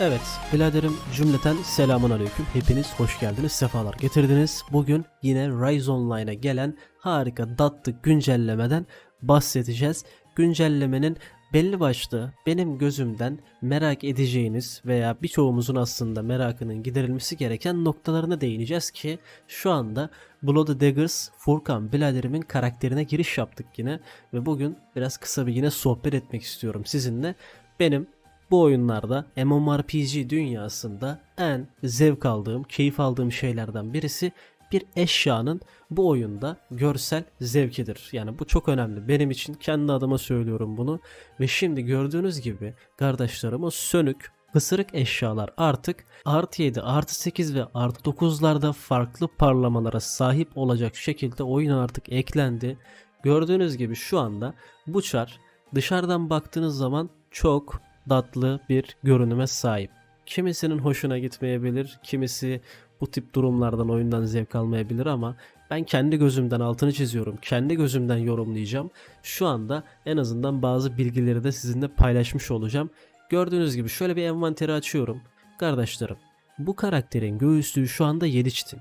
Evet, biraderim cümleten selamun aleyküm. Hepiniz hoş geldiniz, sefalar getirdiniz. Bugün yine Rise Online'a gelen harika datlı güncellemeden bahsedeceğiz. Güncellemenin belli başlı benim gözümden merak edeceğiniz veya birçoğumuzun aslında merakının giderilmesi gereken noktalarına değineceğiz ki şu anda Blood Daggers Furkan biraderimin karakterine giriş yaptık yine ve bugün biraz kısa bir yine sohbet etmek istiyorum sizinle. Benim bu oyunlarda MMORPG dünyasında en zevk aldığım, keyif aldığım şeylerden birisi bir eşyanın bu oyunda görsel zevkidir. Yani bu çok önemli. Benim için kendi adıma söylüyorum bunu. Ve şimdi gördüğünüz gibi kardeşlerim o sönük, pısırık eşyalar artık artı 7, artı 8 ve artı 9'larda farklı parlamalara sahip olacak şekilde oyuna artık eklendi. Gördüğünüz gibi şu anda bu çar dışarıdan baktığınız zaman çok tatlı bir görünüme sahip. Kimisinin hoşuna gitmeyebilir, kimisi bu tip durumlardan oyundan zevk almayabilir ama ben kendi gözümden altını çiziyorum. Kendi gözümden yorumlayacağım. Şu anda en azından bazı bilgileri de sizinle paylaşmış olacağım. Gördüğünüz gibi şöyle bir envanteri açıyorum. Kardeşlerim bu karakterin göğüslüğü şu anda 7 çitin.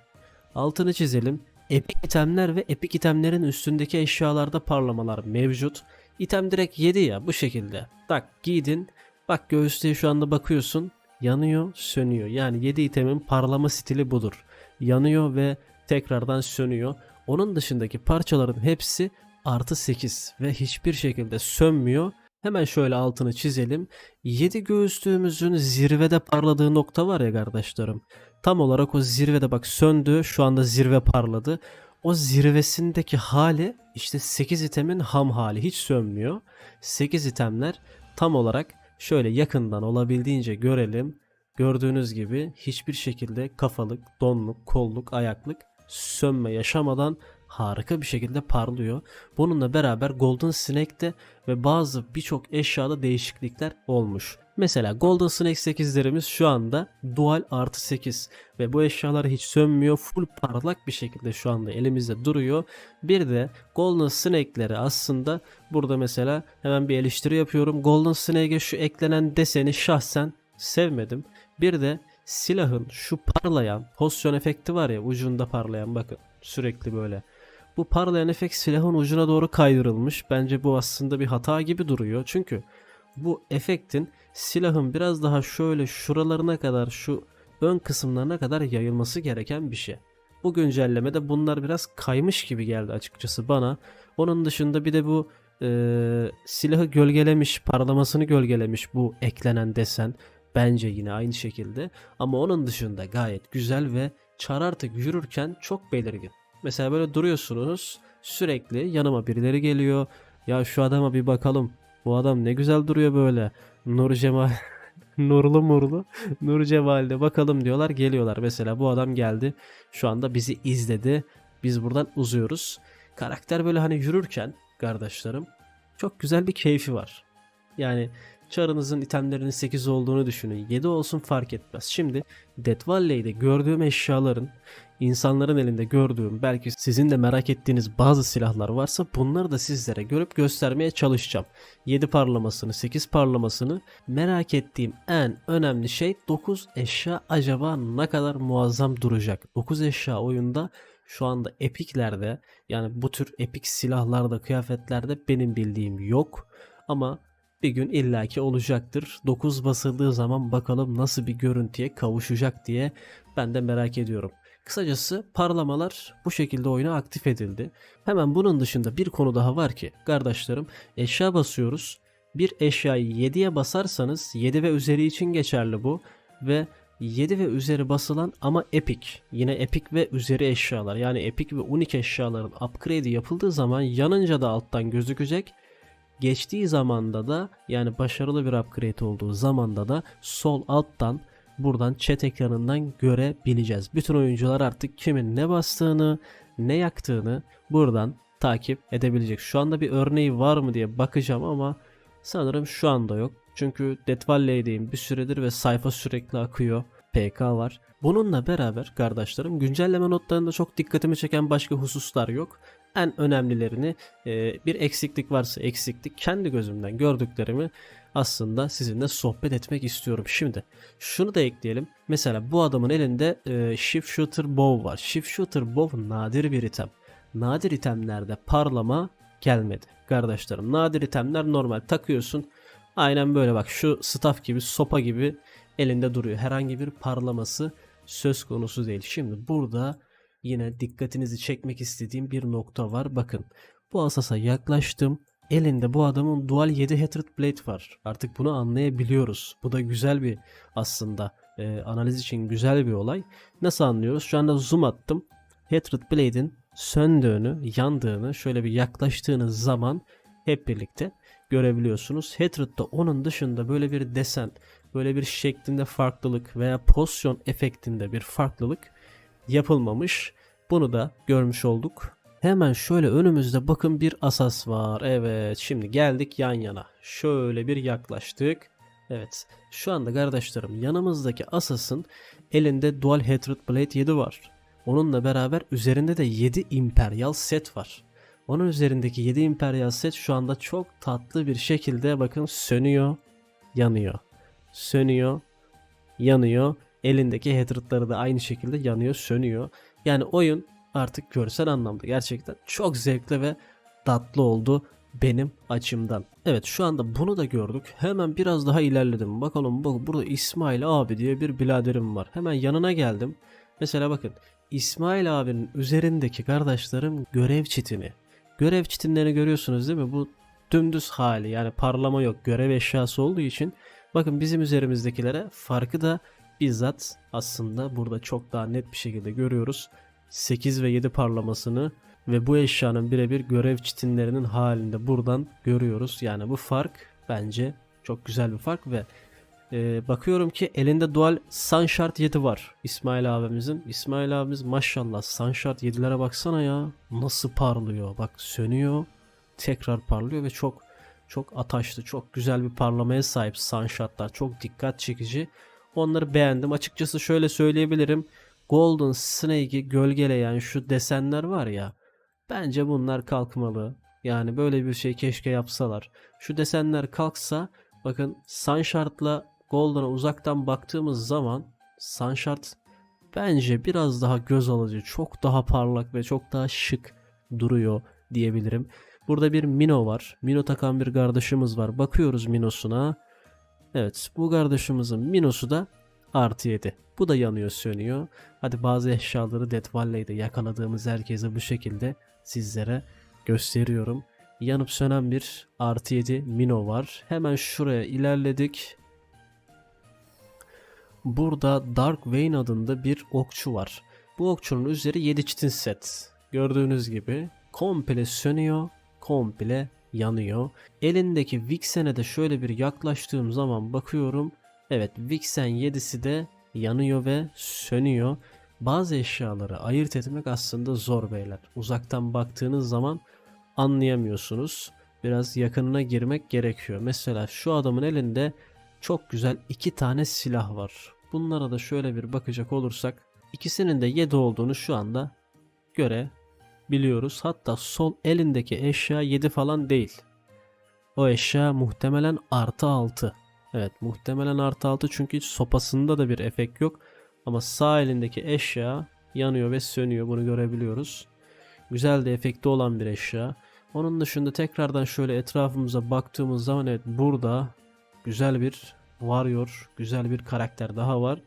Altını çizelim. Epik itemler ve epik itemlerin üstündeki eşyalarda parlamalar mevcut. İtem direkt 7 ya bu şekilde. Tak giydin. Bak göğüslüğe şu anda bakıyorsun. Yanıyor, sönüyor. Yani 7 itemin parlama stili budur. Yanıyor ve tekrardan sönüyor. Onun dışındaki parçaların hepsi artı 8 ve hiçbir şekilde sönmüyor. Hemen şöyle altını çizelim. 7 göğüslüğümüzün zirvede parladığı nokta var ya kardeşlerim. Tam olarak o zirvede bak söndü. Şu anda zirve parladı. O zirvesindeki hali işte 8 itemin ham hali hiç sönmüyor. 8 itemler tam olarak şöyle yakından olabildiğince görelim. Gördüğünüz gibi hiçbir şekilde kafalık, donluk, kolluk, ayaklık sönme yaşamadan harika bir şekilde parlıyor. Bununla beraber Golden Snake'te ve bazı birçok eşyada değişiklikler olmuş. Mesela Golden Snake 8'lerimiz şu anda dual artı 8 ve bu eşyalar hiç sönmüyor. Full parlak bir şekilde şu anda elimizde duruyor. Bir de Golden Snake'leri aslında burada mesela hemen bir eleştiri yapıyorum. Golden Snake'e şu eklenen deseni şahsen sevmedim. Bir de silahın şu parlayan pozisyon efekti var ya ucunda parlayan bakın sürekli böyle. Bu parlayan efekt silahın ucuna doğru kaydırılmış. Bence bu aslında bir hata gibi duruyor. Çünkü bu efektin silahın biraz daha şöyle şuralarına kadar şu ön kısımlarına kadar yayılması gereken bir şey. Bu güncellemede bunlar biraz kaymış gibi geldi açıkçası bana. Onun dışında bir de bu e, silahı gölgelemiş, parlamasını gölgelemiş bu eklenen desen. Bence yine aynı şekilde. Ama onun dışında gayet güzel ve çar artık yürürken çok belirgin. Mesela böyle duruyorsunuz sürekli yanıma birileri geliyor. Ya şu adama bir bakalım. Bu adam ne güzel duruyor böyle. Nur Cemal Nurlu murlu Nur Cemal'de bakalım diyorlar geliyorlar. Mesela bu adam geldi. Şu anda bizi izledi. Biz buradan uzuyoruz. Karakter böyle hani yürürken kardeşlerim çok güzel bir keyfi var. Yani çarınızın itemlerinin 8 olduğunu düşünün. 7 olsun fark etmez. Şimdi Death Valley'de gördüğüm eşyaların insanların elinde gördüğüm belki sizin de merak ettiğiniz bazı silahlar varsa bunları da sizlere görüp göstermeye çalışacağım. 7 parlamasını 8 parlamasını merak ettiğim en önemli şey 9 eşya acaba ne kadar muazzam duracak. 9 eşya oyunda şu anda epiklerde yani bu tür epik silahlarda kıyafetlerde benim bildiğim yok. Ama bir gün illaki olacaktır. 9 basıldığı zaman bakalım nasıl bir görüntüye kavuşacak diye ben de merak ediyorum. Kısacası parlamalar bu şekilde oyuna aktif edildi. Hemen bunun dışında bir konu daha var ki kardeşlerim eşya basıyoruz. Bir eşyayı 7'ye basarsanız 7 ve üzeri için geçerli bu ve 7 ve üzeri basılan ama epic. Yine epic ve üzeri eşyalar yani epic ve unique eşyaların upgrade'i yapıldığı zaman yanınca da alttan gözükecek. Geçtiği zamanda da yani başarılı bir upgrade olduğu zamanda da sol alttan buradan chat ekranından görebileceğiz. Bütün oyuncular artık kimin ne bastığını, ne yaktığını buradan takip edebilecek. Şu anda bir örneği var mı diye bakacağım ama sanırım şu anda yok. Çünkü Death Valley'deyim bir süredir ve sayfa sürekli akıyor. PK var. Bununla beraber kardeşlerim güncelleme notlarında çok dikkatimi çeken başka hususlar yok. En önemlilerini bir eksiklik varsa eksiklik kendi gözümden gördüklerimi aslında sizinle sohbet etmek istiyorum. Şimdi şunu da ekleyelim. Mesela bu adamın elinde Shift Shooter Bow var. Shift Shooter Bow nadir bir item. Nadir itemlerde parlama gelmedi. Kardeşlerim nadir itemler normal takıyorsun. Aynen böyle bak şu staff gibi sopa gibi elinde duruyor. Herhangi bir parlaması söz konusu değil. Şimdi burada yine dikkatinizi çekmek istediğim bir nokta var. Bakın bu asasa yaklaştım. Elinde bu adamın dual 7 Hatred Blade var. Artık bunu anlayabiliyoruz. Bu da güzel bir aslında e, analiz için güzel bir olay. Nasıl anlıyoruz? Şu anda zoom attım. Hatred Blade'in söndüğünü, yandığını şöyle bir yaklaştığınız zaman hep birlikte görebiliyorsunuz. Hatred'da onun dışında böyle bir desen, böyle bir şeklinde farklılık veya pozisyon efektinde bir farklılık yapılmamış. Bunu da görmüş olduk. Hemen şöyle önümüzde bakın bir asas var. Evet şimdi geldik yan yana. Şöyle bir yaklaştık. Evet şu anda kardeşlerim yanımızdaki asasın elinde Dual Hatred Blade 7 var. Onunla beraber üzerinde de 7 Imperial set var. Onun üzerindeki 7 Imperial set şu anda çok tatlı bir şekilde bakın sönüyor, yanıyor. Sönüyor, yanıyor. Elindeki Hatred'ları da aynı şekilde yanıyor, sönüyor. Yani oyun artık görsel anlamda gerçekten çok zevkli ve tatlı oldu benim açımdan. Evet şu anda bunu da gördük. Hemen biraz daha ilerledim. Bakalım bak burada İsmail abi diye bir biladerim var. Hemen yanına geldim. Mesela bakın İsmail abinin üzerindeki kardeşlerim görev çitini. Görev çitinleri görüyorsunuz değil mi? Bu dümdüz hali yani parlama yok görev eşyası olduğu için bakın bizim üzerimizdekilere farkı da bizzat aslında burada çok daha net bir şekilde görüyoruz. 8 ve 7 parlamasını ve bu eşyanın birebir görev çitinlerinin halinde buradan görüyoruz. Yani bu fark bence çok güzel bir fark ve e, bakıyorum ki elinde dual Sunshard 7 var İsmail abimizin. İsmail abimiz maşallah Sunshard 7'lere baksana ya nasıl parlıyor. Bak sönüyor tekrar parlıyor ve çok çok ataşlı çok güzel bir parlamaya sahip Sunshard'lar çok dikkat çekici. Onları beğendim. Açıkçası şöyle söyleyebilirim. Golden Snake'i gölgeleyen şu desenler var ya. Bence bunlar kalkmalı. Yani böyle bir şey keşke yapsalar. Şu desenler kalksa bakın Sunshard'la Golden'a uzaktan baktığımız zaman Sunshard bence biraz daha göz alıcı, çok daha parlak ve çok daha şık duruyor diyebilirim. Burada bir Mino var. Mino takan bir kardeşimiz var. Bakıyoruz Mino'suna. Evet bu kardeşimizin Mino'su da artı 7. Bu da yanıyor sönüyor. Hadi bazı eşyaları Dead Valley'de yakaladığımız herkese bu şekilde sizlere gösteriyorum. Yanıp sönen bir artı 7 Mino var. Hemen şuraya ilerledik. Burada Dark Vein adında bir okçu var. Bu okçunun üzeri 7 çitin set. Gördüğünüz gibi komple sönüyor, komple yanıyor. Elindeki Vixen'e de şöyle bir yaklaştığım zaman bakıyorum. Evet Vixen 7'si de yanıyor ve sönüyor. Bazı eşyaları ayırt etmek aslında zor beyler. Uzaktan baktığınız zaman anlayamıyorsunuz. Biraz yakınına girmek gerekiyor. Mesela şu adamın elinde çok güzel iki tane silah var. Bunlara da şöyle bir bakacak olursak ikisinin de 7 olduğunu şu anda görebiliyoruz. Hatta sol elindeki eşya 7 falan değil. O eşya muhtemelen artı 6. Evet muhtemelen artı 6 çünkü sopasında da bir efekt yok. Ama sağ elindeki eşya yanıyor ve sönüyor bunu görebiliyoruz. Güzel de efekti olan bir eşya. Onun dışında tekrardan şöyle etrafımıza baktığımız zaman evet burada güzel bir warrior, güzel bir karakter daha var.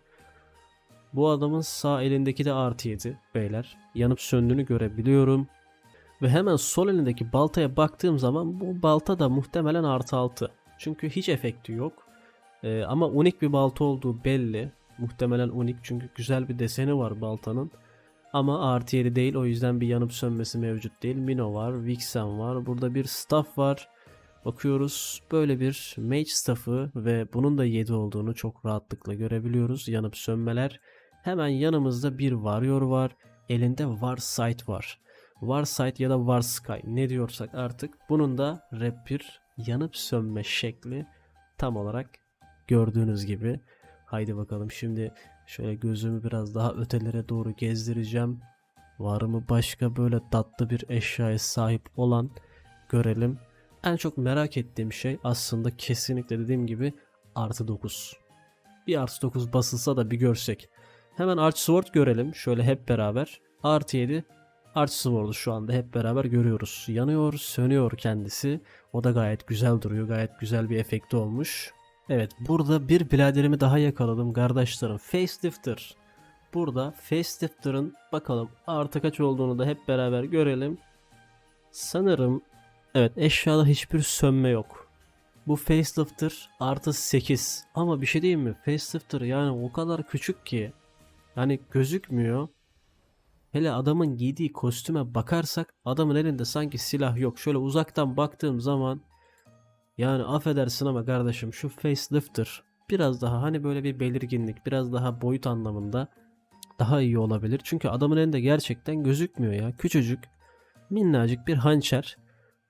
Bu adamın sağ elindeki de artı 7 beyler. Yanıp söndüğünü görebiliyorum. Ve hemen sol elindeki baltaya baktığım zaman bu balta da muhtemelen artı 6. Çünkü hiç efekti yok. Ee, ama unik bir balta olduğu belli. Muhtemelen unik çünkü güzel bir deseni var baltanın. Ama artı 7 değil o yüzden bir yanıp sönmesi mevcut değil. Mino var, Vixen var. Burada bir staff var. Bakıyoruz böyle bir mage staff'ı ve bunun da 7 olduğunu çok rahatlıkla görebiliyoruz. Yanıp sönmeler. Hemen yanımızda bir warrior var. Elinde Warsight var. Warsight ya da Warsky ne diyorsak artık bunun da rap bir yanıp sönme şekli tam olarak gördüğünüz gibi. Haydi bakalım şimdi şöyle gözümü biraz daha ötelere doğru gezdireceğim. Var mı başka böyle tatlı bir eşyaya sahip olan görelim. En çok merak ettiğim şey aslında kesinlikle dediğim gibi artı 9. Bir artı 9 basılsa da bir görsek. Hemen Arch Sword görelim. Şöyle hep beraber. Artı 7 Arch Sword'u şu anda hep beraber görüyoruz. Yanıyor, sönüyor kendisi. O da gayet güzel duruyor. Gayet güzel bir efekti olmuş. Evet burada bir biraderimi daha yakaladım kardeşlerim. Facelifter. Burada Facelifter'ın bakalım artı kaç olduğunu da hep beraber görelim. Sanırım evet eşyada hiçbir sönme yok. Bu facelifter artı 8. Ama bir şey diyeyim mi? Facelifter yani o kadar küçük ki. Yani gözükmüyor. Hele adamın giydiği kostüme bakarsak adamın elinde sanki silah yok. Şöyle uzaktan baktığım zaman yani affedersin ama kardeşim şu facelifter biraz daha hani böyle bir belirginlik biraz daha boyut anlamında daha iyi olabilir. Çünkü adamın elinde gerçekten gözükmüyor ya. Küçücük minnacık bir hançer.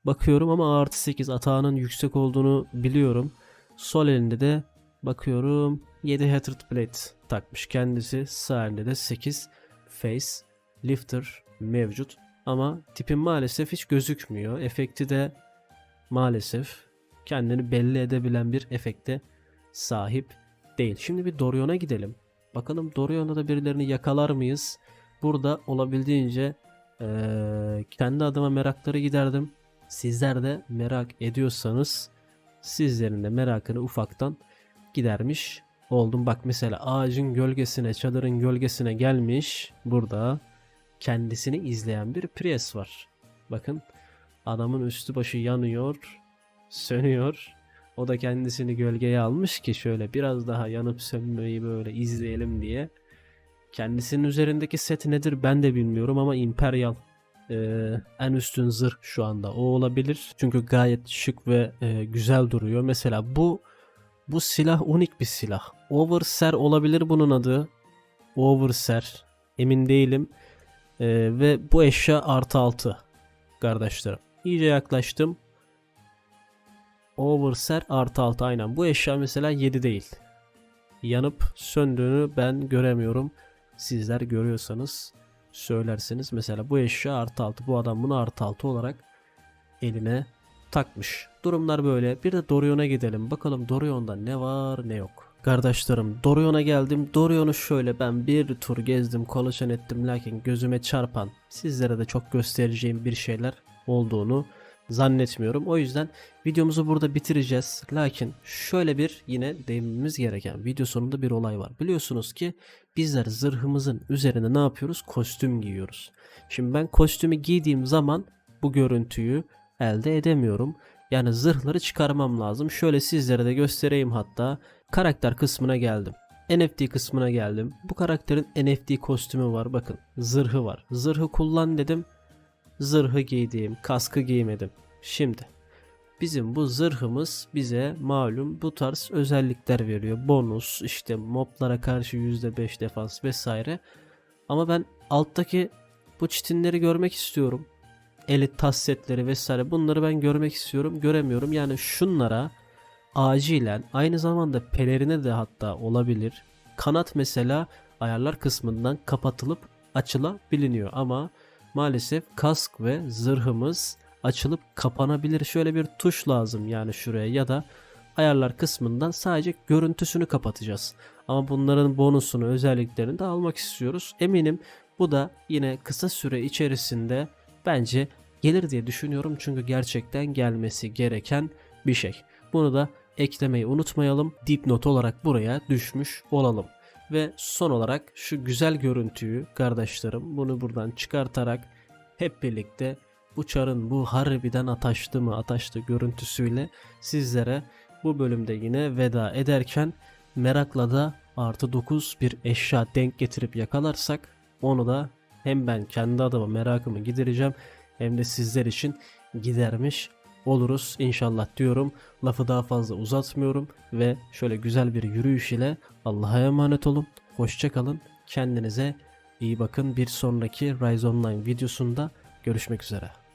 Bakıyorum ama artı 8 atağının yüksek olduğunu biliyorum. Sol elinde de bakıyorum 7 Hatred Blade takmış kendisi. Sağ elinde de 8 Face Lifter mevcut. Ama tipin maalesef hiç gözükmüyor. Efekti de maalesef kendini belli edebilen bir efekte sahip değil. Şimdi bir Dorion'a gidelim. Bakalım Dorion'da da birilerini yakalar mıyız? Burada olabildiğince eee, kendi adıma merakları giderdim. Sizler de merak ediyorsanız sizlerin de merakını ufaktan gidermiş oldum. Bak mesela ağacın gölgesine, çadırın gölgesine gelmiş. Burada kendisini izleyen bir Prius var. Bakın adamın üstü başı yanıyor, sönüyor. O da kendisini gölgeye almış ki şöyle biraz daha yanıp sönmeyi böyle izleyelim diye. Kendisinin üzerindeki set nedir ben de bilmiyorum ama Imperial ee, en üstün zırh şu anda o olabilir. Çünkü gayet şık ve e, güzel duruyor. Mesela bu bu silah unik bir silah. Overser olabilir bunun adı. Overser. Emin değilim. Ee, ve bu eşya artı 6 kardeşlerim. İyice yaklaştım. Overser artı 6 aynen. Bu eşya mesela 7 değil. Yanıp söndüğünü ben göremiyorum. Sizler görüyorsanız söylersiniz. Mesela bu eşya artı 6. Bu adam bunu artı 6 olarak eline takmış. Durumlar böyle. Bir de Dorion'a gidelim. Bakalım Dorion'da ne var ne yok. Kardeşlerim Dorion'a geldim. Dorion'u şöyle ben bir tur gezdim, kolaçan ettim lakin gözüme çarpan, sizlere de çok göstereceğim bir şeyler olduğunu zannetmiyorum. O yüzden videomuzu burada bitireceğiz. Lakin şöyle bir yine değinmemiz gereken video sonunda bir olay var. Biliyorsunuz ki bizler zırhımızın üzerine ne yapıyoruz? Kostüm giyiyoruz. Şimdi ben kostümü giydiğim zaman bu görüntüyü elde edemiyorum. Yani zırhları çıkarmam lazım. Şöyle sizlere de göstereyim hatta. Karakter kısmına geldim. NFT kısmına geldim. Bu karakterin NFT kostümü var. Bakın zırhı var. Zırhı kullan dedim. Zırhı giydim. Kaskı giymedim. Şimdi bizim bu zırhımız bize malum bu tarz özellikler veriyor. Bonus işte moblara karşı %5 defans vesaire. Ama ben alttaki bu çitinleri görmek istiyorum. Elit tas setleri vesaire bunları ben görmek istiyorum. Göremiyorum. Yani şunlara acilen aynı zamanda pelerine de hatta olabilir. Kanat mesela ayarlar kısmından kapatılıp açılabiliyor ama maalesef kask ve zırhımız açılıp kapanabilir. Şöyle bir tuş lazım yani şuraya ya da ayarlar kısmından sadece görüntüsünü kapatacağız. Ama bunların bonusunu, özelliklerini de almak istiyoruz. Eminim bu da yine kısa süre içerisinde bence gelir diye düşünüyorum. Çünkü gerçekten gelmesi gereken bir şey. Bunu da eklemeyi unutmayalım. Dipnot olarak buraya düşmüş olalım. Ve son olarak şu güzel görüntüyü kardeşlerim bunu buradan çıkartarak hep birlikte bu çarın bu harbiden ataştı mı ataştı görüntüsüyle sizlere bu bölümde yine veda ederken merakla da artı 9 bir eşya denk getirip yakalarsak onu da hem ben kendi adıma merakımı gidereceğim hem de sizler için gidermiş oluruz inşallah diyorum. Lafı daha fazla uzatmıyorum ve şöyle güzel bir yürüyüş ile Allah'a emanet olun. Hoşçakalın. Kendinize iyi bakın. Bir sonraki Rise Online videosunda görüşmek üzere.